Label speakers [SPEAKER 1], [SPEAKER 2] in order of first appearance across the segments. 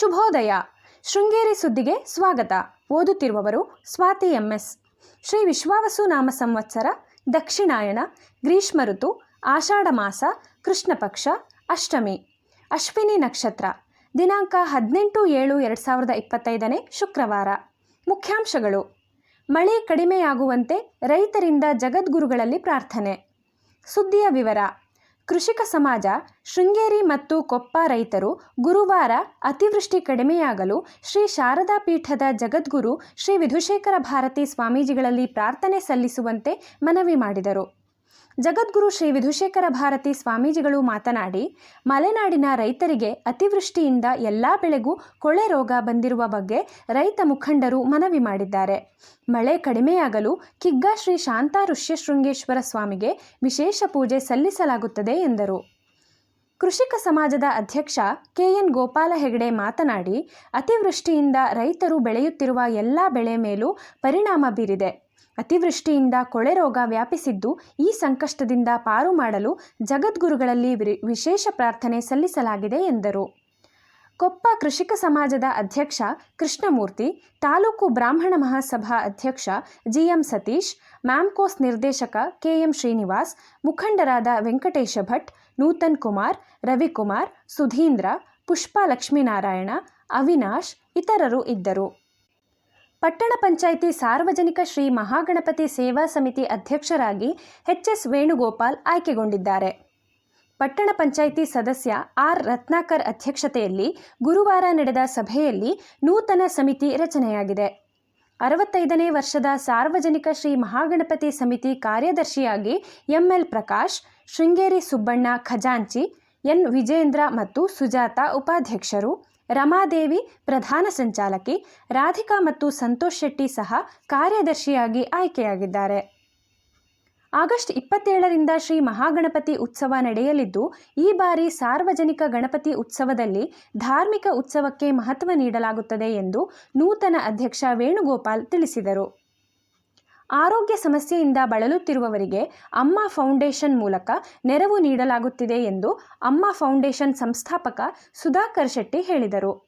[SPEAKER 1] ಶುಭೋದಯ. ಶೃಂಗೇರಿ ಸುದ್ದಿಗೆ ಸ್ವಾಗತ. ಓದುತ್ತಿರುವವರು ಸ್ವಾತಿ ಎಂಎಸ್. ಶ್ರೀ ವಿಶ್ವಾವಸು ನಾಮ ಸಂವತ್ಸರ ದಕ್ಷಿಣಾಯಣ ಗ್ರೀಷ್ಮ ಋತು, ಆಷಾಢ ಮಾಸ, ಕೃಷ್ಣ ಪಕ್ಷ, ಅಷ್ಟಮಿ. ಅಶ್ವಿನಿ ನಕ್ಷತ್ರ. ದಿನಾಂಕ ಹದಿನೆಂಟು ಏಳು ಎರಡು ಸಾವಿರದ ಇಪ್ಪತ್ತೈದನೇ ಶುಕ್ರವಾರ. ಮುಖ್ಯಾಂಶಗಳು. ಮಳೆ ಕಡಿಮೆಯಾಗುವಂತೆ ರೈತರಿಂದ ಜಗದ್ಗುರುಗಳಲ್ಲಿ ಪ್ರಾರ್ಥನೆ. ಸುದ್ದಿಯ ವಿವರ. ಕೃಷಿಕ ಸಮಾಜ, ಶೃಂಗೇರಿ ಮತ್ತು ಕೊಪ್ಪ ರೈತರು ಗುರುವಾರ ಅತಿವೃಷ್ಟಿ ಕಡಿಮೆಯಾಗಲು ಶ್ರೀ ಶಾರದಾ ಪೀಠದ ಜಗದ್ಗುರು ಶ್ರೀ ವಿಧುಶೇಖರ ಭಾರತಿ ಸ್ವಾಮೀಜಿಗಳಲ್ಲಿ ಪ್ರಾರ್ಥನೆ ಸಲ್ಲಿಸುವಂತೆ ಮನವಿ ಮಾಡಿದರು. ಜಗದ್ಗುರು ಶ್ರೀ ವಿಧುಶೇಖರ ಭಾರತಿ ಸ್ವಾಮೀಜಿಗಳು ಮಾತನಾಡಿ, ಮಲೆನಾಡಿನ ರೈತರಿಗೆ ಅತಿವೃಷ್ಟಿಯಿಂದ ಎಲ್ಲ ಬೆಳೆಗೂ ಕೊಳೆ ರೋಗ ಬಂದಿರುವ ಬಗ್ಗೆ ರೈತ ಮುಖಂಡರು ಮನವಿ ಮಾಡಿದ್ದಾರೆ. ಮಳೆ ಕಡಿಮೆಯಾಗಲು ಕಿಗ್ಗಾ ಶ್ರೀ ಶಾಂತಾ ಋಷ್ಯಶೃಂಗೇಶ್ವರ ಸ್ವಾಮಿಗೆ ವಿಶೇಷ ಪೂಜೆ ಸಲ್ಲಿಸಲಾಗುತ್ತದೆ ಎಂದರು. ಕೃಷಿಕ ಸಮಾಜದ ಅಧ್ಯಕ್ಷ ಕೆಎನ್ ಗೋಪಾಲ ಹೆಗಡೆ ಮಾತನಾಡಿ, ಅತಿವೃಷ್ಟಿಯಿಂದ ರೈತರು ಬೆಳೆಯುತ್ತಿರುವ ಎಲ್ಲ ಬೆಳೆ ಮೇಲೂ ಪರಿಣಾಮ ಬೀರಿದೆ. ಅತಿವೃಷ್ಟಿಯಿಂದ ಕೊಳೆ ರೋಗ ವ್ಯಾಪಿಸಿದ್ದು ಈ ಸಂಕಷ್ಟದಿಂದ ಪಾರು ಮಾಡಲು ಜಗದ್ಗುರುಗಳಲ್ಲಿ ವಿಶೇಷ ಪ್ರಾರ್ಥನೆ ಸಲ್ಲಿಸಲಾಗಿದೆ ಎಂದರು. ಕೊಪ್ಪ ಕೃಷಿಕ ಸಮಾಜದ ಅಧ್ಯಕ್ಷ ಕೃಷ್ಣಮೂರ್ತಿ, ತಾಲೂಕು ಬ್ರಾಹ್ಮಣ ಮಹಾಸಭಾ ಅಧ್ಯಕ್ಷ ಜಿಎಂ ಸತೀಶ್, ಮ್ಯಾಮ್ಕೋಸ್ ನಿರ್ದೇಶಕ ಕೆಎಂ ಶ್ರೀನಿವಾಸ್, ಮುಖಂಡರಾದ ವೆಂಕಟೇಶ ಭಟ್, ನೂತನ್ ಕುಮಾರ್, ರವಿಕುಮಾರ್, ಸುಧೀಂದ್ರ ಪುಷ್ಪಾಲಕ್ಷ್ಮೀನಾರಾಯಣ ಅವಿನಾಶ್ ಇತರರು ಇದ್ದರು. ಪಟ್ಟಣ ಪಂಚಾಯಿತಿ ಸಾರ್ವಜನಿಕ ಶ್ರೀ ಮಹಾಗಣಪತಿ ಸೇವಾ ಸಮಿತಿ ಅಧ್ಯಕ್ಷರಾಗಿ ಎಚ್ ಎಸ್ ವೇಣುಗೋಪಾಲ್ ಆಯ್ಕೆಗೊಂಡಿದ್ದಾರೆ. ಪಟ್ಟಣ ಪಂಚಾಯಿತಿ ಸದಸ್ಯ ಆರ್ ರತ್ನಾಕರ್ ಅಧ್ಯಕ್ಷತೆಯಲ್ಲಿ ಗುರುವಾರ ನಡೆದ ಸಭೆಯಲ್ಲಿ ನೂತನ ಸಮಿತಿ ರಚನೆಯಾಗಿದೆ. ಅರವತ್ತೈದನೇ ವರ್ಷದ ಸಾರ್ವಜನಿಕ ಶ್ರೀ ಮಹಾಗಣಪತಿ ಸಮಿತಿ ಕಾರ್ಯದರ್ಶಿಯಾಗಿ ಎಂಎಲ್ ಪ್ರಕಾಶ್, ಶೃಂಗೇರಿ ಸುಬ್ಬಣ್ಣ ಖಜಾಂಚಿ, ಎನ್ ವಿಜೇಂದ್ರ ಮತ್ತು ಸುಜಾತ ಉಪಾಧ್ಯಕ್ಷರು ರಮಾದೇವಿ ಪ್ರಧಾನ ಸಂಚಾಲಕಿ, ರಾಧಿಕಾ ಮತ್ತು ಸಂತೋಷ್ ಶೆಟ್ಟಿ ಸಹ ಕಾರ್ಯದರ್ಶಿಯಾಗಿ ಆಯ್ಕೆಯಾಗಿದ್ದಾರೆ. ಆಗಸ್ಟ್ ಇಪ್ಪತ್ತೇಳರಿಂದ ಶ್ರೀ ಮಹಾಗಣಪತಿ ಉತ್ಸವ ನಡೆಯಲಿದ್ದು, ಈ ಬಾರಿ ಸಾರ್ವಜನಿಕ ಗಣಪತಿ ಉತ್ಸವದಲ್ಲಿ ಧಾರ್ಮಿಕ ಉತ್ಸವಕ್ಕೆ ಮಹತ್ವ ನೀಡಲಾಗುತ್ತದೆ ಎಂದು ನೂತನ ಅಧ್ಯಕ್ಷ ವೇಣುಗೋಪಾಲ್ ತಿಳಿಸಿದರು. ಆರೋಗ್ಯ ಸಮಸ್ಯೆಯಿಂದ ಬಳಲುತ್ತಿರುವವರಿಗೆ ಅಮ್ಮ ಫೌಂಡೇಶನ್ ಮೂಲಕ ನೆರವು ನೀಡಲಾಗುತ್ತಿದೆ ಎಂದು ಅಮ್ಮ ಫೌಂಡೇಶನ್ ಸಂಸ್ಥಾಪಕ ಸುಧಾಕರ್ ಶೆಟ್ಟಿ ಹೇಳಿದರು.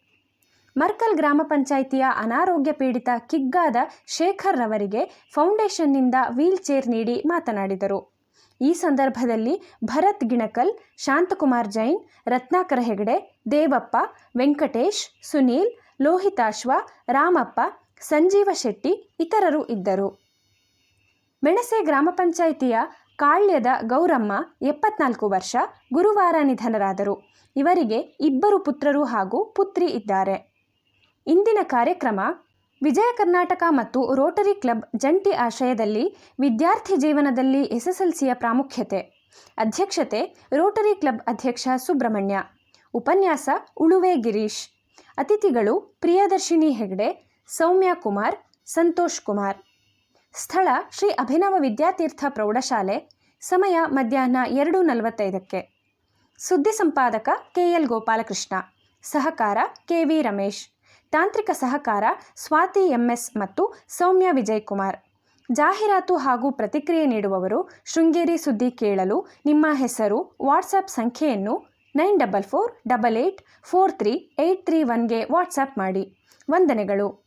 [SPEAKER 1] ಮರ್ಕಲ್ ಗ್ರಾಮ ಪಂಚಾಯಿತಿಯ ಅನಾರೋಗ್ಯ ಪೀಡಿತ ಕಿಗ್ಗಾದ ಶೇಖರ್ ರವರಿಗೆ ಫೌಂಡೇಶನ್ನಿಂದ ವೀಲ್ ಚೇರ್ ನೀಡಿ ಮಾತನಾಡಿದರು. ಈ ಸಂದರ್ಭದಲ್ಲಿ ಭರತ್ ಗಿಣಕಲ್, ಶಾಂತಕುಮಾರ್ ಜೈನ್, ರತ್ನಾಕರ ಹೆಗಡೆ, ದೇವಪ್ಪ, ವೆಂಕಟೇಶ್, ಸುನೀಲ್, ಲೋಹಿತಾಶ್ವ, ರಾಮಪ್ಪ, ಸಂಜೀವ ಶೆಟ್ಟಿ ಇತರರು ಇದ್ದರು. ಮೆಣಸೆ ಗ್ರಾಮ ಪಂಚಾಯಿತಿಯ ಕಾಳ್ಯದ ಗೌರಮ್ಮ ಎಪ್ಪತ್ನಾಲ್ಕು ವರ್ಷ ಗುರುವಾರ ನಿಧನರಾದರು. ಇವರಿಗೆ ಇಬ್ಬರು ಪುತ್ರರು ಹಾಗೂ ಪುತ್ರಿ ಇದ್ದಾರೆ. ಇಂದಿನ ಕಾರ್ಯಕ್ರಮ ವಿಜಯ ಕರ್ನಾಟಕ ಮತ್ತು ರೋಟರಿ ಕ್ಲಬ್ ಜಂಟಿ ಆಶ್ರಯದಲ್ಲಿ ವಿದ್ಯಾರ್ಥಿ ಜೀವನದಲ್ಲಿ ಎಸ್ಎಸ್ಎಲ್ಸಿಯ ಪ್ರಾಮುಖ್ಯತೆ, ಅಧ್ಯಕ್ಷತೆ ರೋಟರಿ ಕ್ಲಬ್ ಅಧ್ಯಕ್ಷ ಸುಬ್ರಹ್ಮಣ್ಯ, ಉಪನ್ಯಾಸ ಉಳುವೆ ಗಿರೀಶ್, ಅತಿಥಿಗಳು ಪ್ರಿಯದರ್ಶಿನಿ ಹೆಗ್ಡೆ, ಸೌಮ್ಯ ಕುಮಾರ್, ಸಂತೋಷ್ ಕುಮಾರ್. ಸ್ಥಳ ಶ್ರೀ ಅಭಿನವ ವಿದ್ಯಾತೀರ್ಥ ಪ್ರೌಢಶಾಲೆ, ಸಮಯ ಮಧ್ಯಾಹ್ನ ಎರಡು ನಲವತ್ತೈದಕ್ಕೆ. ಸುದ್ದಿ ಸಂಪಾದಕ ಕೆ ಎಲ್ ಗೋಪಾಲಕೃಷ್ಣ, ಸಹಕಾರ ಕೆ ವಿ ರಮೇಶ್, ತಾಂತ್ರಿಕ ಸಹಕಾರ ಸ್ವಾತಿ ಎಂಎಸ್ ಮತ್ತು ಸೌಮ್ಯ ವಿಜಯಕುಮಾರ್. ಜಾಹೀರಾತು ಹಾಗೂ ಪ್ರತಿಕ್ರಿಯೆ ನೀಡುವವರು ಶೃಂಗೇರಿ ಸುದ್ದಿ ಕೇಳಲು ನಿಮ್ಮ ಹೆಸರು, ವಾಟ್ಸಪ್ ಸಂಖ್ಯೆಯನ್ನು nine double four double eight four three eight three ಒನ್ಗೆ WhatsApp ಮಾಡಿ. ವಂದನೆಗಳು.